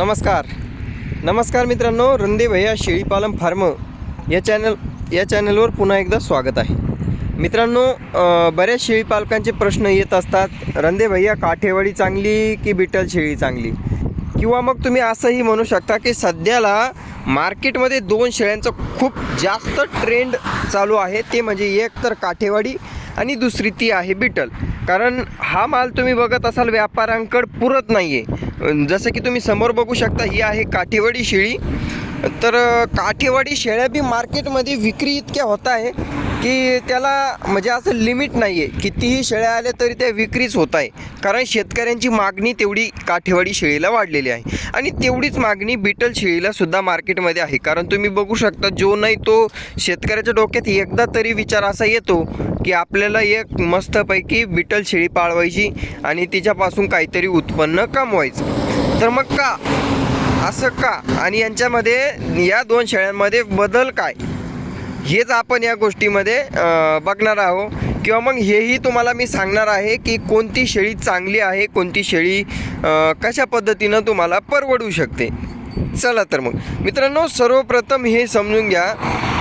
नमस्कार. नमस्कार मित्रांनो रंदे भैया शेळीपालन फार्म या चॅनल या चॅनलवर पुन्हा एकदा स्वागत आहे. मित्रांनो बऱ्याच शेळीपालकांचे प्रश्न येत असतात रंदे भैया काठेवाडी चांगली की बिटल शेळी चांगली? किंवा मग तुम्ही असंही म्हणू शकता की सध्याला मार्केटमध्ये दोन शेळ्यांचं खूप जास्त ट्रेंड चालू आहे ते म्हणजे एक तर काठेवाडी आणि दुसरी ती आहे बिटल. कारण हा माल तुम्ही बघत असाल व्यापाऱ्यांकडे पुरत नाही आहे जसं की तुम्ही समोर बघू शकता ही आहे काठेवाडी शेळी. तर काठीवाडी काठेवाडी शेळ्या बी मार्केटमध्ये विक्री इतक्या होत आहे की त्याला म्हणजे असं लिमिट नाही आहे कितीही शेळ्या आल्या तरी त्या विक्रीच होत आहे. कारण शेतकऱ्यांची मागणी तेवढी काठेवाडी शेळीला वाढलेली आहे. आणि तेवढीच मागणी बिटल शेळीला सुद्धा मार्केटमध्ये आहे. कारण तुम्ही बघू शकता जो नाही तो शेतकऱ्याच्या डोक्यात एकदा तरी विचार असा येतो की आपल्याला एक मस्तपैकी बिटल शेळी पाळवायची आणि तिच्यापासून काहीतरी उत्पन्न कमवायचं. तर मग का? असं का? आणि यांच्यामध्ये या दोन शेळ्यांमध्ये बदल काय? हेच आपण या गोष्टीमध्ये बघणार आहोत. किंवा मग हेही तुम्हाला मी सांगणार आहे की कोणती शेळी चांगली आहे कोणती शेळी कशा पद्धतीनं तुम्हाला परवडू शकते. चला तर मग. मित्रांनो सर्वप्रथम हे समजून घ्या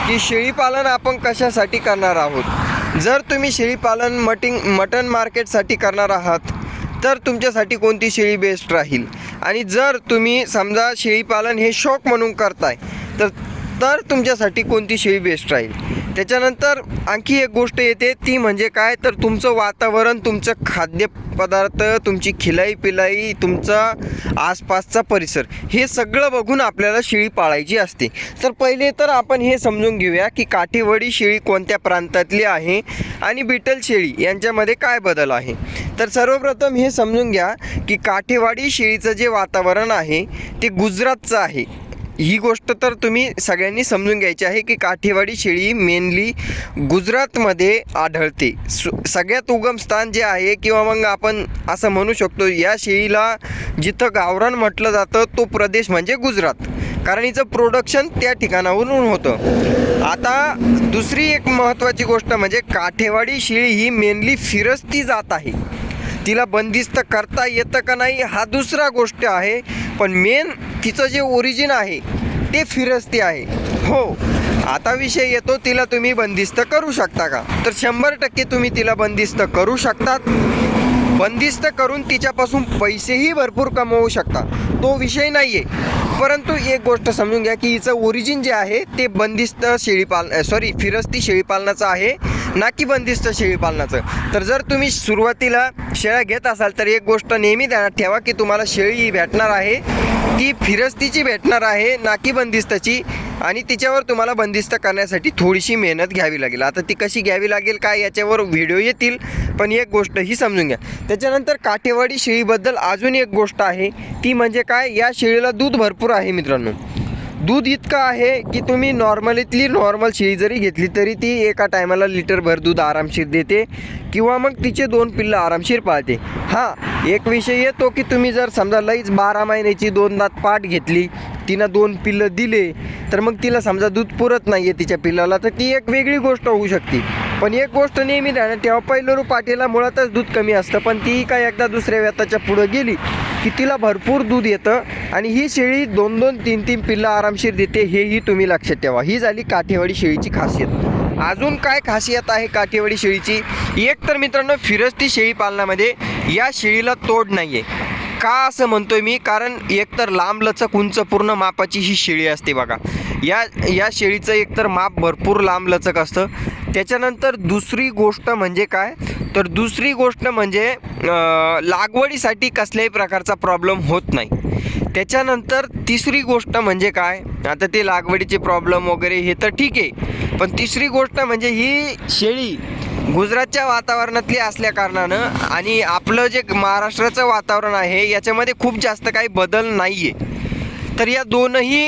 की शेळीपालन आपण कशासाठी करणार आहोत. जर तुम्ही शेळीपालन मटिंग मटन मार्केटसाठी करणार आहात तर तुमच्यासाठी कोणती शेळी बेस्ट राहील? आणि जर तुम्ही समजा शेळीपालन हे शौक म्हणून करताय तर तर तुमच्यासाठी कोणती शेळी बेस्ट राहील? त्याच्यानंतर आणखी एक गोष्ट येते ती म्हणजे काय? तर तुमचं वातावरण तुमचं खाद्यपदार्थ तुमची खिलाई पिलाई तुमचा आसपासचा परिसर हे सगळं बघून आपल्याला शेळी पाळायची असते. तर पहिले तर आपण हे समजून घेऊया की काठीवडी शेळी कोणत्या प्रांतातली आहे आणि बिटल शेळी यांच्यामध्ये काय बदल आहे. तर सर्वप्रथम हे समजून घ्या की काठेवाडी शेळीचं जे वातावरण आहे ते गुजरातचं आहे. ही गोष्ट तर तुम्ही सगळ्यांनी समजून घ्यायची आहे की काठेवाडी शेळी मेनली गुजरातमध्ये आढळते. सु सगळ्यात उगम स्थान जे आहे किंवा मग आपण असं म्हणू शकतो या शेळीला जिथं गावरान म्हटलं जातं तो प्रदेश म्हणजे गुजरात. कारण हिचं प्रोडक्शन त्या ठिकाणावरून होतं. आता दुसरी एक महत्त्वाची गोष्ट म्हणजे काठेवाडी शेळी ही मेनली फिरस्ती जात आहे. तिला बंदिस्त करता येतं का नाही हा दुसरा गोष्ट आहे. पण मेन तिचं जे ओरिजिन आहे ते फिरस्ती आहे. हो आता विषय येतो तिला तुम्ही बंदिस्त करू शकता का? तर शंभर टक्के तुम्ही तिला बंदिस्त करू शकतात. बंदिस्त करून तिच्यापासून पैसेही भरपूर कमवू शकता. तो विषय नाही आहे परंतु एक गोष्ट समजून घ्या की हिचं ओरिजिन जे आहे ते बंदिस्त शेळीपाल सॉरी फिरस्ती शेळीपालनाचं आहे. ना की बंदिस्त शेळीपालनाचं तर जर तुम्ही सुरुवातीला शेळ्या घेत असाल तर एक गोष्ट नेहमी ध्यानात ठेवा की तुम्हाला शेळी ही भेटणार आहे. ती फिरस्तीची भेटणार आहे नाकी बंदिस्ताची आणि तिच्यावर तुम्हाला बंदिस्त करण्यासाठी थोडीशी मेहनत घ्यावी लागेल. आता ती कशी घ्यावी लागेल काय याच्यावर व्हिडिओ येतील पण एक गोष्ट ही समजून घ्या. त्याच्यानंतर काठेवाडी शेळीबद्दल अजून एक गोष्ट आहे. ती म्हणजे काय? या शेळीला दूध भरपूर आहे मित्रांनो. दूध इतकं आहे की तुम्ही नॉर्मलीतली नॉर्मल शेळी जरी घेतली तरी ती एका टायमाला लिटरभर दूध आरामशीर देते किंवा मग तिचे दोन पिल्लं आरामशीर पाळते. हां एक विषय येतो की तुम्ही जर समजा लईच बारा महिन्याची दोन दात पाठ घेतली तिनं दोन पिल्लं दिले तर मग तिला समजा दूध पुरत नाही आहे तिच्या पिल्लाला तर ती एक वेगळी गोष्ट होऊ शकते. पण एक गोष्ट नेहमी ध्यानात तेव्हा पहिलं पाठीला मुळातच दूध कमी असतं पण ती काय एकदा दुसऱ्या व्यताच्या पुढं गेली की तिला भरपूर दूध येतं आणि ही शेळी दोन दोन तीन तीन पिल्लं आरामशीर देते हेही तुम्ही लक्षात ठेवा. ही झाली काठेवाडी शेळीची खासियत. अजून काय खासियत आहे काठेवाडी शेळीची? एक तर मित्रांनो फिरस्ती शेळी पालनामध्ये या शेळीला तोड नाही आहे का असं म्हणतोय मी? कारण एकतर लांब लचक उंच पूर्ण मापाची ही शेळी असते बघा. या या शेळीचं एकतर माप भरपूर लांब लचक असतं. त्याच्यानंतर दुसरी गोष्ट म्हणजे काय? तर दुसरी गोष्ट म्हणजे लागवडीसाठी कसल्याही प्रकारचा प्रॉब्लेम होत नाही. त्याच्यानंतर तिसरी गोष्ट म्हणजे काय? आता ते लागवडीचे प्रॉब्लेम वगैरे हे तर ठीक आहे. पण तिसरी गोष्ट म्हणजे ही शेळी गुजरातच्या वातावरणातली असल्या कारणानं आणि आपलं जे महाराष्ट्राचं वातावरण आहे याच्यामध्ये खूप जास्त काही बदल नाही आहे तर या दोनही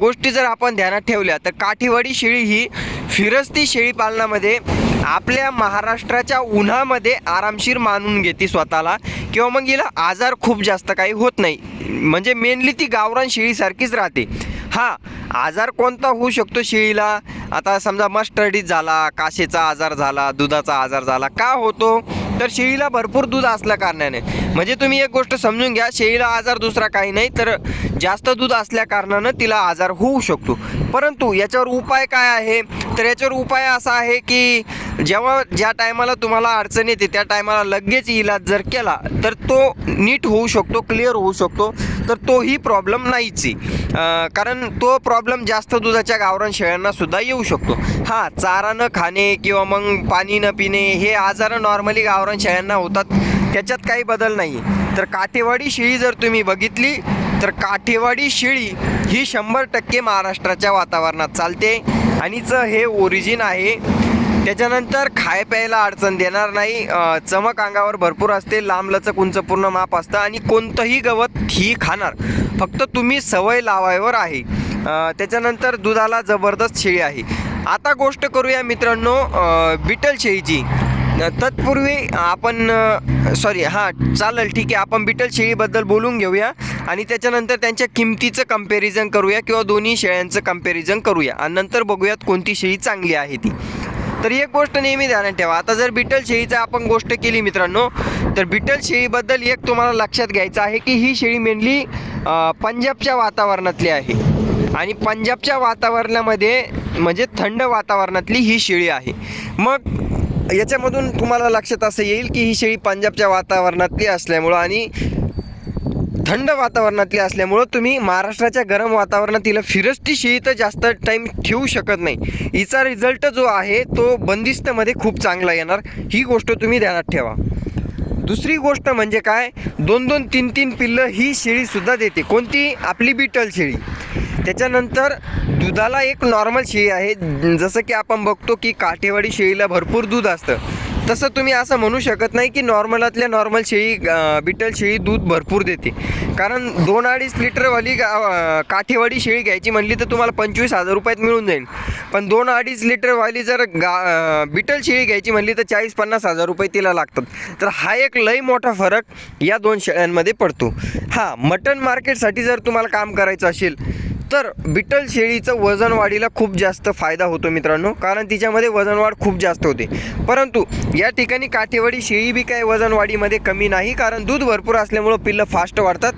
गोष्टी जर आपण ध्यानात ठेवल्या तर काठीवाडी शेळी ही फिरस्ती शेळी पालनामध्ये आपल्या महाराष्ट्राच्या उन्हामध्ये आरामशीर मानून घेते स्वतःला. किंवा मग हिला आजार खूप जास्त काही होत नाही. म्हणजे मेनली ती गावरान शेळीसारखीच राहते. हा आजार कोणता होऊ शकतो शेळीला? आता समजा मस्टर्डीज झाला काशेचा आजार झाला दुधाचा आजार झाला का होतो? तर शेळीला भरपूर दूध असल्या कारणाने. म्हणजे तुम्ही एक गोष्ट समजून घ्या शेळीला आजार दुसरा काही नाही तर जास्त दूध असल्या कारणानं तिला आजार होऊ शकतो. परंतु याच्यावर उपाय काय आहे? तर याच्यावर उपाय असा आहे की जेव्हा ज्या टायमाला तुम्हाला अडचण येते त्या टायमाला लगेच इलाज जर केला तर तो नीट होऊ शकतो क्लिअर होऊ शकतो तर तोही प्रॉब्लेम नाहीच. आहे कारण तो प्रॉब्लेम जास्त दुधाच्या गावरान शेळ्यांना सुद्धा येऊ शकतो. हां चारा न खाणे किंवा मग पाणी न पिणे हे आजार नॉर्मली गावरान शेळ्यांना होतात त्याच्यात काही बदल नाही तर काठेवाडी शेळी जर तुम्ही बघितली तर काठेवाडी शेळी ही शंभर टक्के महाराष्ट्राच्या वातावरणात चालते. आणि च हे ओरिजिन आहे त्याच्यानंतर खाय प्यायला अडचण देणार नाही. चमक अंगावर भरपूर असते. लांबलचक उंच पूर्ण माप असतं आणि कोणतंही गवत ही खाणार. फक्त तुम्ही सवय लावायवर आहे. त्याच्यानंतर दुधाला जबरदस्त शेळी आहे. आता गोष्ट करूया मित्रांनो बिटल शेळीची. तत्पूर्वी आपण सॉरी हां चालेल ठीक आहे. आपण बिटल शेळीबद्दल बोलून घेऊया आणि त्याच्यानंतर त्यांच्या किमतीचं कंपॅरिझन करूया किंवा दोन्ही शेळ्यांचं कंपॅरिझन करूया. आणि नंतर बघूयात कोणती शेळी चांगली आहे ती. तर एक गोष्ट नेहमी ध्यानात ठेवा. आता जर बिटल शेळीचा आपण गोष्ट केली मित्रांनो तर बिटल शेळीबद्दल एक तुम्हाला लक्षात घ्यायचं आहे की ही शेळी मेनली पंजाबच्या वातावरणातली आहे. आणि पंजाबच्या वातावरणामध्ये म्हणजे थंड वातावरणातली ही शेळी आहे. मग याच्यामधून तुम्हाला लक्षात असं येईल की ही शेळी पंजाबच्या वातावरणातली असल्यामुळं आणि थंड वातावरणातली असल्यामुळं तुम्ही महाराष्ट्राच्या गरम वातावरणात तिला फिरस्ती शेळी तर जास्त टाईम ठेवू शकत नाही. हिचा रिझल्ट जो आहे तो बंदिस्तमध्ये खूप चांगला येणार. ही गोष्ट तुम्ही ध्यानात ठेवा. दुसरी गोष्ट म्हणजे काय? दोन दोन तीन तीन पिल्लं ही शेळीसुद्धा देते. कोणती? आपली बिटल शेळी. त्याच्यानंतर दुधाला एक नॉर्मल शेळी आहे. जसं की आपण बघतो की काठेवाडी शेळीला भरपूर दूध असतं. तसं तुम्ही असं म्हणू शकत नाही की नॉर्मलातल्या नॉर्मल शेळी बिटल शेळी दूध भरपूर देते. कारण दोन अडीच लिटरवाली गा- काठेवाडी शेळी घ्यायची म्हणली तर तुम्हाला पंचवीस हजार रुपयात मिळून जाईल. पण दोन अडीच लिटरवाली जर गा बिटल शेळी घ्यायची म्हणली तर चाळीस पन्नास हजार रुपये तिला लागतात. तर हा एक लई मोठा फरक या दोन शेळ्यांमध्ये पडतो. हां मटन मार्केटसाठी जर तुम्हाला काम करायचं असेल तर बिटल शेळीचं वजन वाढीला खूप जास्त फायदा होतो मित्रांनो. कारण तिच्यामध्ये वजनवाढ खूप जास्त होते. परंतु या ठिकाणी काठेवाडी शेळी बी काय वजनवाढीमध्ये कमी नाही कारण दूध भरपूर असल्यामुळं पिल्लं फास्ट वाढतात.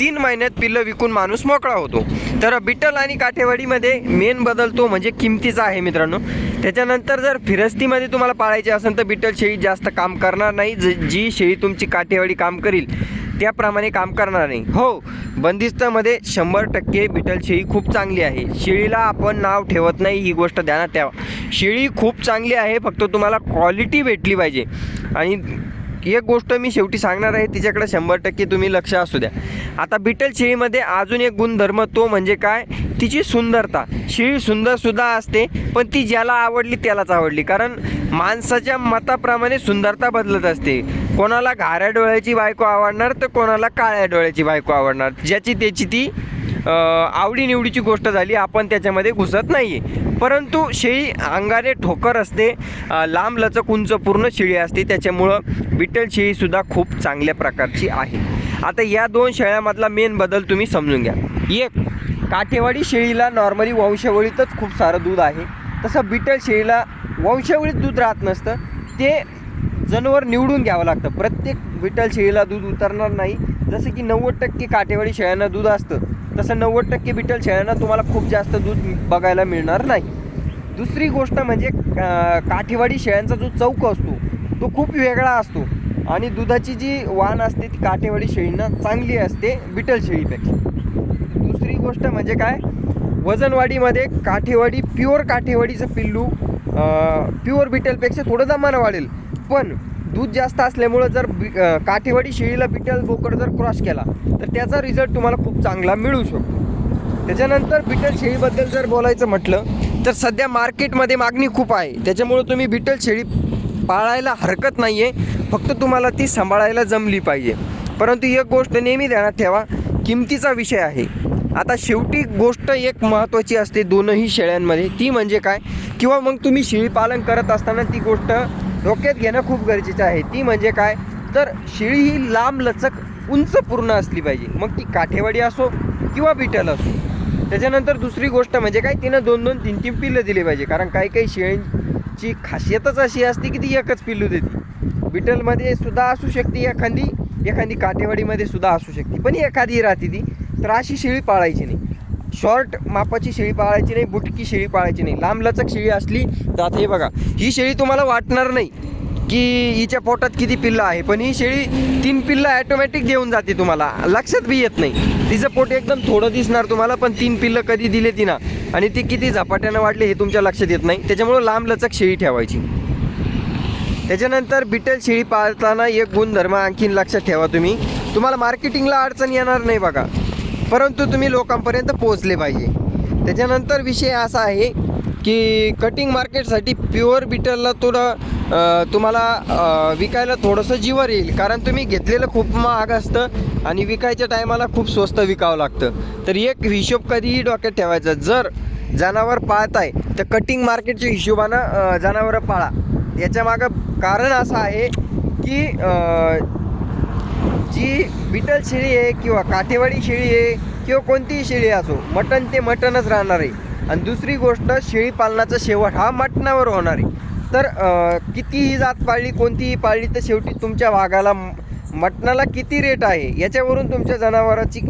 तीन महिन्यात पिल्लं विकून माणूस मोकळा होतो. तर बिटल आणि काठेवाडीमध्ये मेन बदल तो म्हणजे किमतीचा आहे मित्रांनो. त्याच्यानंतर जर फिरस्तीमध्ये तुम्हाला पाळायची असेल तर बिटल शेळी जास्त काम करणार नाही. ज- जी शेळी तुमची काठेवाडी काम करील त्याप्रमाणे काम करणार नाही. हो बंदिस्तामध्ये शंभर टक्के बिटल शेळी खूप चांगली आहे. शेळीला आपण नाव ठेवत नाही ही गोष्ट ध्यानात ठेवा शेळी खूप चांगली आहे फक्त तुम्हाला क्वालिटी भेटली पाहिजे. आणि एक गोष्ट मी शेवटी सांगणार आहे तिच्याकडे शंभर टक्के तुम्ही लक्ष असू द्या. आता बिटल शेळीमध्ये अजून एक गुणधर्म तो म्हणजे काय? तिची सुंदरता. शेळी सुंदरसुद्धा असते पण ती ज्याला आवडली त्यालाच आवडली. कारण माणसाच्या मताप्रमाणे सुंदरता बदलत असते. कोणाला घाऱ्या डोळ्याची बायको आवडणार तर कोणाला काळ्या डोळ्याची बायको आवडणार. ज्याची त्याची ती आवडीनिवडीची गोष्ट झाली आपण त्याच्यामध्ये घुसत नाही आहे परंतु शेळी अंगाने ठोकर असते लांब लचक उंच पूर्ण शेळी असते त्याच्यामुळं बिटल शेळीसुद्धा खूप चांगल्या प्रकारची आहे. आता या दोन शेळ्यामधला मेन बदल तुम्ही समजून घ्या. एक काठेवाडी शेळीला नॉर्मली वंशावळीतच खूप सारं दूध आहे. तसं बिटल शेळीला वंशावळीत दूध राहत नसतं. ते जनावर निवडून घ्यावं लागतं. प्रत्येक विठ्ठल शेळीला दूध उतरणार नाही. जसं की नव्वद टक्के काठेवाडी शेळ्यांना दूध असतं तसं नव्वद टक्के विठ्ठल शेळ्यांना तुम्हाला खूप जास्त दूध बघायला मिळणार नाही. दुसरी गोष्ट म्हणजे काठेवाडी शेळ्यांचा जो चौक असतो तो खूप वेगळा असतो. आणि दुधाची जी वाण असते ती काठेवाडी शेळींना चांगली असते बिटल शेळीपेक्षा. दुसरी गोष्ट म्हणजे काय? वजनवाढीमध्ये काठेवाडी प्युअर काठेवाडीचं पिल्लू प्युअर बिटलपेक्षा थोडं दमानं वाढेल. पण दूध जास्त असल्यामुळं जर बि काठेवाडी शेळीला बिटल बोकड जर क्रॉस केला तर त्याचा रिझल्ट तुम्हाला खूप चांगला मिळू शकतो. त्याच्यानंतर बिटल शेळीबद्दल जर बोलायचं म्हटलं तर सध्या मार्केटमध्ये मागणी खूप आहे. त्याच्यामुळं तुम्ही बिटल शेळी पाळायला हरकत नाही आहे फक्त तुम्हाला ती सांभाळायला जमली पाहिजे. परंतु एक गोष्ट नेहमी ध्यानात ठेवा किमतीचा विषय आहे. आता शेवटी गोष्ट एक महत्त्वाची असते दोनही शेळ्यांमध्ये. ती म्हणजे काय? किंवा मग तुम्ही शेळीपालन करत असताना ती गोष्ट डोक्यात घेणं खूप गरजेचं आहे. ती म्हणजे काय? तर शेळी ही लांब लचक उंच पूर्ण असली पाहिजे. मग ती काठेवाडी असो किंवा बिटल असो. त्याच्यानंतर दुसरी गोष्ट म्हणजे काय? तिनं दोन दोन तीन तीन पिल्लं दिली पाहिजे. कारण काही काही शेळींची खासियतच अशी असते की ती एकच पिल्लू देते. बिटलमध्ये सुद्धा असू शकते एखादी एखादी काटेवाडीमध्ये सुद्धा असू शकते. पण एखादी राहते ती. तर अशी शेळी पाळायची नाही. शॉर्ट मापाची शेळी पाळायची नाही बुटकी शेळी पाळायची नाही. लांबलचक शेळी असली तर आता हे बघा. ही शेळी तुम्हाला वाटणार नाही की हिच्या पोटात किती पिल्लं आहे पण ही शेळी तीन पिल्लं ॲटोमॅटिक देऊन जाते तुम्हाला. लक्षात बी येत नाही. तिचं पोट एकदम थोडं दिसणार तुम्हाला पण तीन पिल्लं कधी दिले तिनं. आणि ती किती झपाट्यानं वाढले हे तुमच्या लक्षात येत नाही. त्याच्यामुळं लांबलचक शेळी ठेवायची. त्याच्यानंतर बिटल शेळी पाळताना एक गुणधर्म आणखीन लक्षात ठेवा तुम्ही. तुम्हाला मार्केटिंगला अडचण येणार नाही बघा. परंतु तुम्ही लोकांपर्यंत पोहोचले पाहिजे. त्याच्यानंतर विषय असा आहे की कटिंग मार्केटसाठी प्युअर बिटलला थोडं तुम्हाला विकायला थोडंसं जीवर येईल. कारण तुम्ही घेतलेलं खूप महाग असतं आणि विकायच्या टायमाला खूप स्वस्त विकावं लागतं. तर एक हिशोब कधीही डोक्यात ठेवायचा. जर जनावर पाळताय तर कटिंग मार्केटच्या हिशोबानं जनावरं पाळा. याच्या मागं कारण असं आहे की जी बिटल शेळी आहे किंवा काठेवाडी शेळी आहे किंवा कोणतीही शेळी असो मटण ते मटणच राहणार आहे. आणि दुसरी गोष्ट शेळी पालनाचा शेवट हा मटणावर होणार आहे. तर कितीही जात पाळली कोणतीही पाळली तर शेवटी तुमच्या वाघाला मटनाला मटणाला किती रेट आहे याच्यावरून तुमच्या जनावराची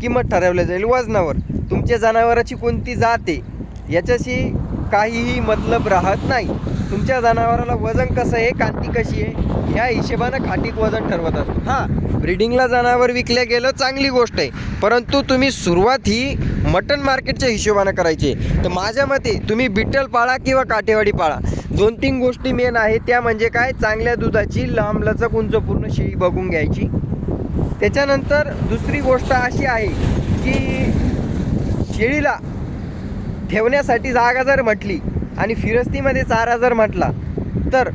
किंमत ठरवली जाईल वजनावर. तुमच्या जनावराची कोणती जात आहे याच्याशी काहीही मतलब राहत नाही. तुमच्या जनावराला वजन कसं आहे कांती कशी आहे ह्या हिशेबानं खाटीक वजन ठरवत असतो. हां ब्रिडिंगला जनावर विकल्या गेलं चांगली गोष्ट आहे. परंतु तुम्ही सुरुवात ही मटन मार्केटच्या हिशोबानं करायची आहे. तर माझ्या मते तुम्ही बिट्टल पाळा किंवा काठेवाडी पाळा. दोन तीन गोष्टी मेन आहे त्या म्हणजे काय चांगल्या दुधाची लांब लचक उंच पूर्ण शेळी बघून घ्यायची. त्याच्यानंतर दुसरी गोष्ट अशी आहे की शेळीला ठेवण्यासाठी जागा जर म्हटली आणि फिरस्तीमध्ये चारा जर म्हटला तर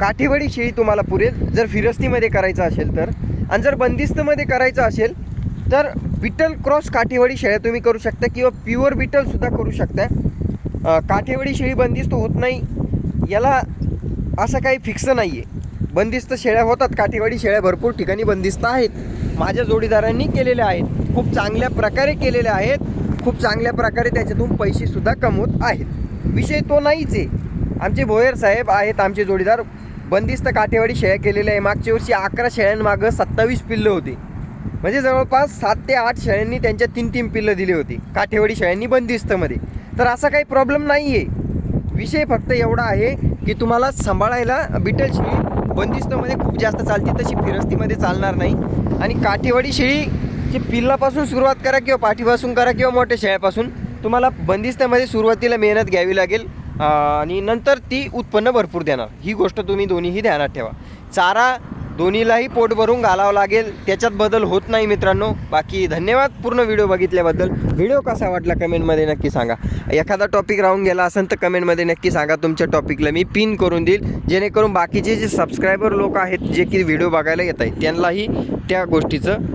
काठीवडी शेळी तुम्हाला पुरेल. जर फिरस्तीमध्ये करायचं असेल तर. आणि जर बंदिस्तमध्ये करायचं असेल तर बिटल क्रॉस काठीवडी शेळ्या तुम्ही करू शकता किंवा प्युअर बिटलसुद्धा करू शकता. काठीवडी शेळी बंदिस्त होत नाही. याला असं काही फिक्स नाही आहे बंदिस्त शेळ्या होतात. काठीवाडी शेळ्या भरपूर ठिकाणी बंदिस्त आहेत. माझ्या जोडीदारांनी केलेल्या आहेत. खूप चांगल्या प्रकारे केलेल्या आहेत. खूप चांगल्या प्रकारे त्याच्यातून पैसेसुद्धा कमवत आहेत. विषय तो नाहीच आहे. आमचे भोयर साहेब आहेत आमचे जोडीदार. बंदिस्त काठेवाडी शेळ्या केलेल्या आहे. मागच्या वर्षी अकरा शेळ्यांमागं सत्तावीस पिल्लं होती. म्हणजे जवळपास सात ते आठ शेळ्यांनी त्यांच्या तीन तीन पिल्लं दिली होती. काठेवाडी शेळ्यांनी बंदिस्तमध्ये. तर असा काही प्रॉब्लेम नाही आहे विषय फक्त एवढा आहे की तुम्हाला सांभाळायला बिटल शेळी बंदिस्तमध्ये खूप जास्त चालते तशी फिरस्तीमध्ये चालणार नाही. आणि काठेवाडी शेळी ची पिल्लापासून सुरुवात करा किंवा पाठीपासून करा किंवा मोठ्या शेळ्यापासून तुम्हाला बंदिस्तामध्ये सुरुवातीला मेहनत घ्यावी लागेल आणि नंतर ती उत्पन्न भरपूर देणार. ही गोष्ट तुम्ही दोन्हीही ध्यानात ठेवा. चारा दोन्हीलाही पोट भरून घालावं लागेल. त्याच्यात बदल होत नाही मित्रांनो. बाकी धन्यवाद पूर्ण व्हिडिओ बघितल्याबद्दल. व्हिडिओ कसा वाटला कमेंटमध्ये नक्की सांगा. एखादा टॉपिक राहून गेला असेल तर कमेंटमध्ये नक्की सांगा तुमच्या टॉपिकला मी पिन करून देईल. जेणेकरून बाकीचे जे सबस्क्रायबर लोक आहेत जे की व्हिडिओ बघायला येत आहेत त्यांनाही त्या गोष्टीचं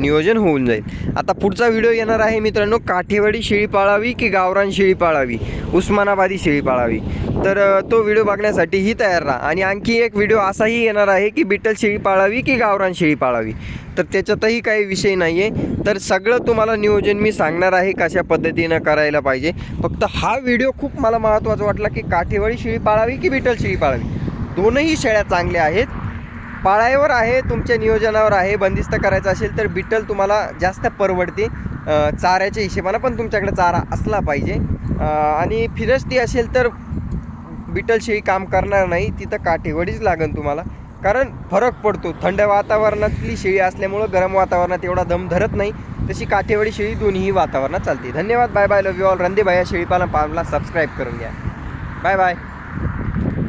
नियोजन होऊन जाईल. आता पुढचा व्हिडिओ येणार आहे मित्रांनो काठेवाडी शेळी पाळावी की गावरान शेळी पाळावी? उस्मानाबादी शेळी पाळावी. तर तो व्हिडिओ बघण्यासाठीही तयार राहा. आणि आणखी एक व्हिडिओ असाही येणार आहे की बिटल शेळी पाळावी की गावरान शेळी पाळावी? तर त्याच्यातही काही विषय नाही आहे तर सगळं तुम्हाला नियोजन मी सांगणार आहे कशा पद्धतीनं करायला पाहिजे. फक्त हा व्हिडिओ खूप मला महत्त्वाचा वाटला की काठेवाडी शेळी पाळावी की बिटल शेळी पाळावी? दोनही शेळ्या चांगल्या आहेत. पाळायवर आहे तुमच्या नियोजनावर आहे बंदिस्त करायचं असेल तर बिटल तुम्हाला जास्त परवडते. चाऱ्याच्या हिशेबानं पण तुमच्याकडे चारा असला पाहिजे. आणि फिरस्ती असेल तर बिटल शेळी काम करणार नाही तिथं काठेवडीच लागेल तुम्हाला. कारण फरक पडतो. थंड वातावरणातली शेळी असल्यामुळं गरम वातावरणात एवढा दम धरत नाही. तशी काठेवाडी शेळी दोन्ही वातावरणात चालते. धन्यवाद. Bye bye love you all रंदे भाया शेळीपालन पालनला सबस्क्राईब करून घ्या. Bye bye